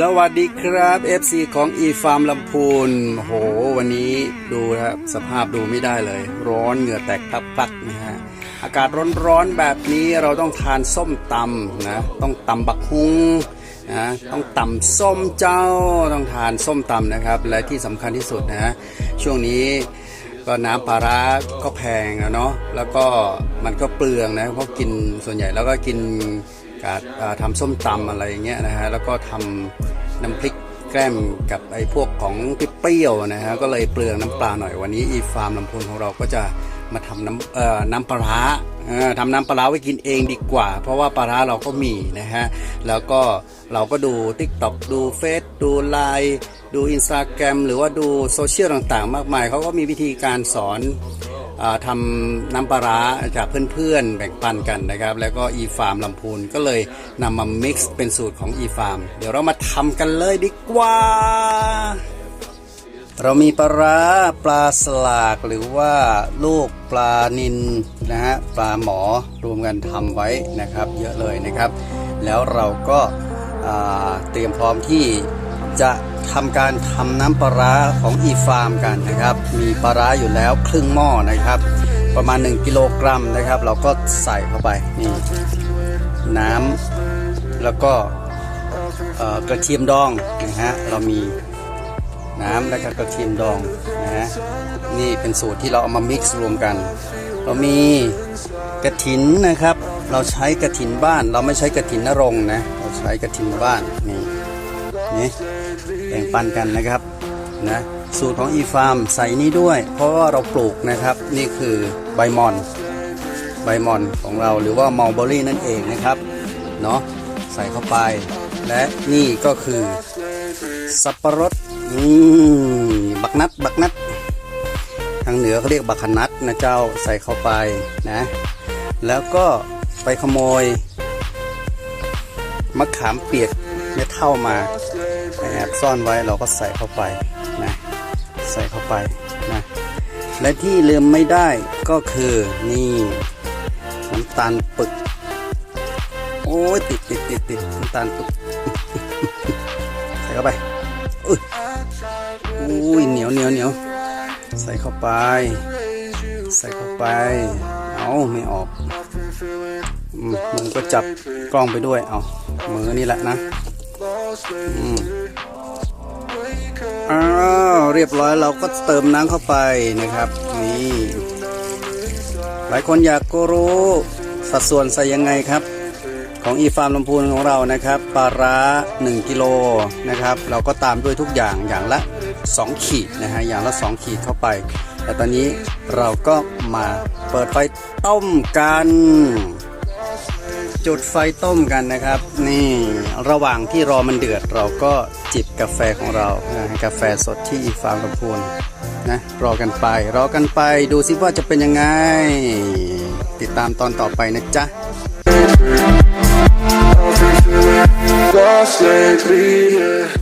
สวัสดีครับ FC ของ e Farm ลำพูนโห วันนี้ดูครับสภาพดูไม่ได้เลย ร้อนเหงื่อแตกพักๆนะฮะ อากาศร้อนๆแบบนี้เราต้องทานส้มตำนะ ต้องตำบักฮุงนะต้องตำส้มเจ้าต้องทานส้มตำนะครับ และที่สำคัญที่สุดนะฮะช่วงนี้ก็น้ำปลาร้าก็แพงอะเนาะแล้วก็มันก็เปลืองนะเพราะกินส่วนใหญ่แล้วก็กิน การทำส้มตำอะไรเงี้ยนะฮะแล้วก็ทำน้ำพริกแกล้มกับไอ้พวกของเปรี้ยวนะฮะก็เลยเปลืองน้ำปลาหน่อยวันนี้อีฟาร์มลำพูนของเราก็จะมาทำน้ำเอ่อน้ำปลาทำน้ำปลาไว้กินเองดีกว่า เพราะว่าปลาเราก็มีนะฮะแล้วก็เราก็ดู t ิ k t o k ดูเฟซดูไลน์ดูอินสตาแกรมหรือว่าดูโซเชียลต่างๆ มากมายเขาก็มีวิธีการสอน ทำน้ำปลาร้าจากเพื่อนๆ แบ่งปันกันนะครับ แล้วก็ e farm ลำพูนก็เลยนำมา mix เป็นสูตรของ e farm เดี๋ยวเรามาทำกันเลยดีกว่า เรามีปลาร้าปลาสลากหรือว่าลูกปลานินนะฮะปลาหมอรวมกันทำไว้นะครับ เยอะเลยนะครับ แล้วเราก็เตรียมพร้อมที่ จะทำการทำน้ำปลาร้าของ e farm กันนะครับ มีปลาร้าอยู่แล้วครึ่งหม้อนะครับ ประมาณ 1 กิโลกรัมนะครับ เราก็ใส่เข้าไปนี่น้ำแล้วก็กระเทียมดองนะฮะเรามีน้ำและก็กระเทียมดองนะฮะนี่เป็นสูตรที่เราเอามา mix รวมกัน เรามีกระถินนะครับ เราใช้กระถินบ้าน เราไม่ใช้กระถินนรงนะเราใช้กระถินบ้านนี่ นี่แบ่งปันกันนะครับนะสูตรของ e farm ใส่นี่ด้วย เพราะว่าเราปลูกนะครับ นี่คือใบมอน ใบมอนของเราหรือว่ามัลเบอรี่นั่นเองนะครับเนาะใส่เข้าไป และนี่ก็คือสับปะรดอืมบักนัดบักนัดทางเหนือเขาเรียกบักขนัดนะเจ้าใส่เข้าไปนะ แล้วก็ไปขโมยมะขามเปียก เม็ดเท่ามาแอบซ่อนไว้เราก็ใส่เข้าไปนะใส่เข้าไปนะและที่ลืมไม่ได้ก็คือนี่น้ำตาลปึก โอ้ยติดติดติดติดน้ำตาลปึกใส่เข้าไปอุ้ยอุ้ยเหนียวเหนียวเหนียวใส่เข้าไป ใส่เข้าไป เอาไม่ออกมึงก็จับกล้องไปด้วยเอามือนี่แหละนะ อ้าวเรียบร้อยเราก็เติมน้ำเข้าไปนะครับ นี่ หลายคนอยากก็รู้สัดส่วนใส่ยังไงครับของอีฟาร์มลำพูนของเรานะครับปลาร้า 1กิโลนะครับ เราก็ตามด้วยทุกอย่างอย่างละ 2 ขีดนะฮะอย่างละ 2 ขีดเข้าไป แต่ตอนนี้เราก็มาเปิดไฟต้มกัน จุดไฟต้มกันนะครับ นี่ระหว่างที่รอมันเดือด เราก็จิบกาแฟของเรากาแฟสดที่อีฟาร์มลำพูนนะรอกันไป รอกันไปดูซิว่าจะเป็นยังไง ติดตามตอนต่อไปนะจ๊ะ Lost lately, yeah.